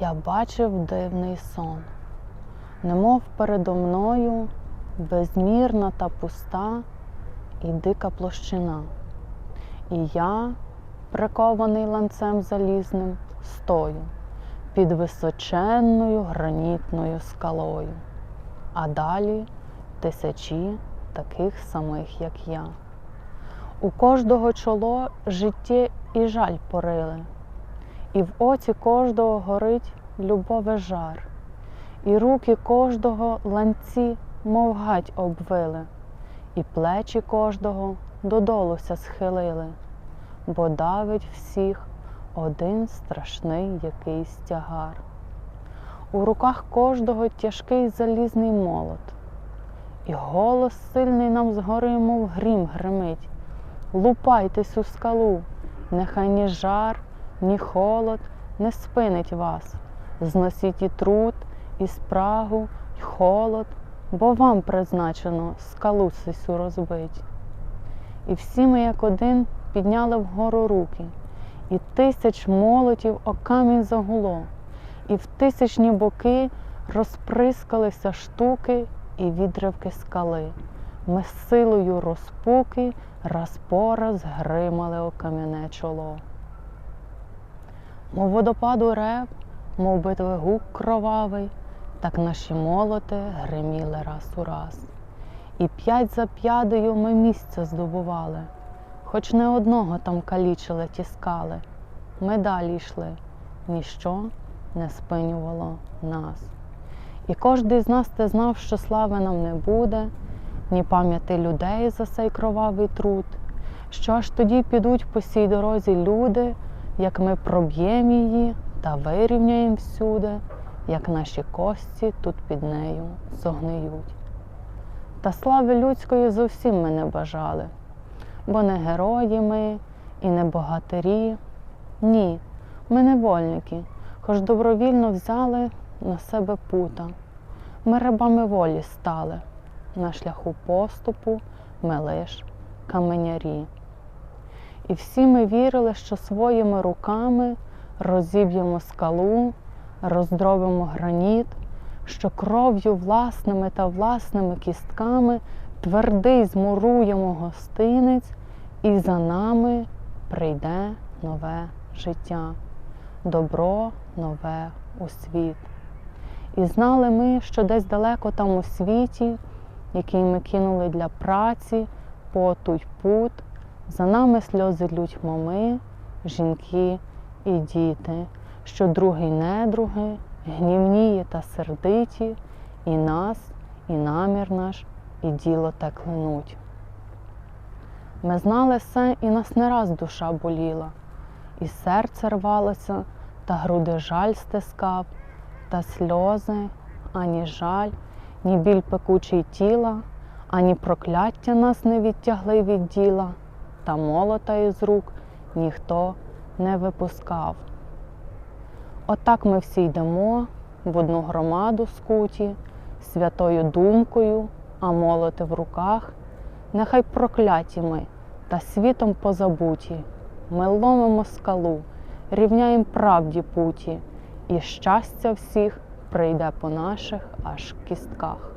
Я бачив дивний сон, немов передо мною безмірна та пуста і дика площина. І я, прикований ланцем залізним, стою під височенною гранітною скалою, а далі тисячі таких самих, як я. У кожного чоло життє і жаль порили, і в оці кожного горить любове жар, і руки кожного ланці, мов гать обвили, і плечі кожного додолуся схилили, бо давить всіх один страшний якийсь тягар. У руках кожного тяжкий залізний молот, і голос сильний нам згори, мов грім гримить. Лупайтесь у скалу, нехай ні жар, ні холод не спинить вас. Зносіть і труд, і спрагу, і холод, бо вам призначено скалу сисю розбить. І всі ми, як один, підняли вгору руки, і тисяч молотів о камінь загуло, і в тисячні боки розприскалися штуки і відривки скали. Ми силою розпуки раз по раз гримали о кам'яне чоло. Мов водопаду рев, мов битви гук кровавий, так наші молоти гриміли раз у раз. І п'ять за п'ядою ми місце здобували, хоч не одного там калічили ті скали. Ми далі йшли, ніщо не спинювало нас. І кожний з нас те знав, що слави нам не буде, ні пам'яти людей за цей кровавий труд, що аж тоді підуть по сій дорозі люди, як ми проб'ємо її та вирівняємо всюди, як наші кості тут під нею зогниють. Та слави людської зовсім ми не бажали, бо не герої ми і не богатирі. Ні, ми невольники, хоч добровільно взяли на себе пута. Ми рабами волі стали, на шляху поступу ми лиш каменярі. І всі ми вірили, що своїми руками розіб'ємо скалу, роздробимо граніт, що кров'ю власними та власними кістками твердий змуруємо гостинець, і за нами прийде нове життя, добро нове у світ. І знали ми, що десь далеко там у світі, який ми кинули для праці, поту й пут, за нами сльози лють мами, жінки і діти, що другий недруги, гнівніє та сердиті, і нас, і намір наш, і діло те клинуть. Ми знали все, і нас не раз душа боліла, і серце рвалося, та груди жаль стискав, та сльози, ані жаль, ні біль пекучий тіла, ані прокляття нас не відтягли від діла, та молота із рук ніхто не випускав. Отак ми всі йдемо в одну громаду скуті, святою думкою, а молоти в руках, нехай прокляті ми та світом позабуті. Ми ломимо скалу, рівняєм правді путі, і щастя всіх прийде по наших аж кістках.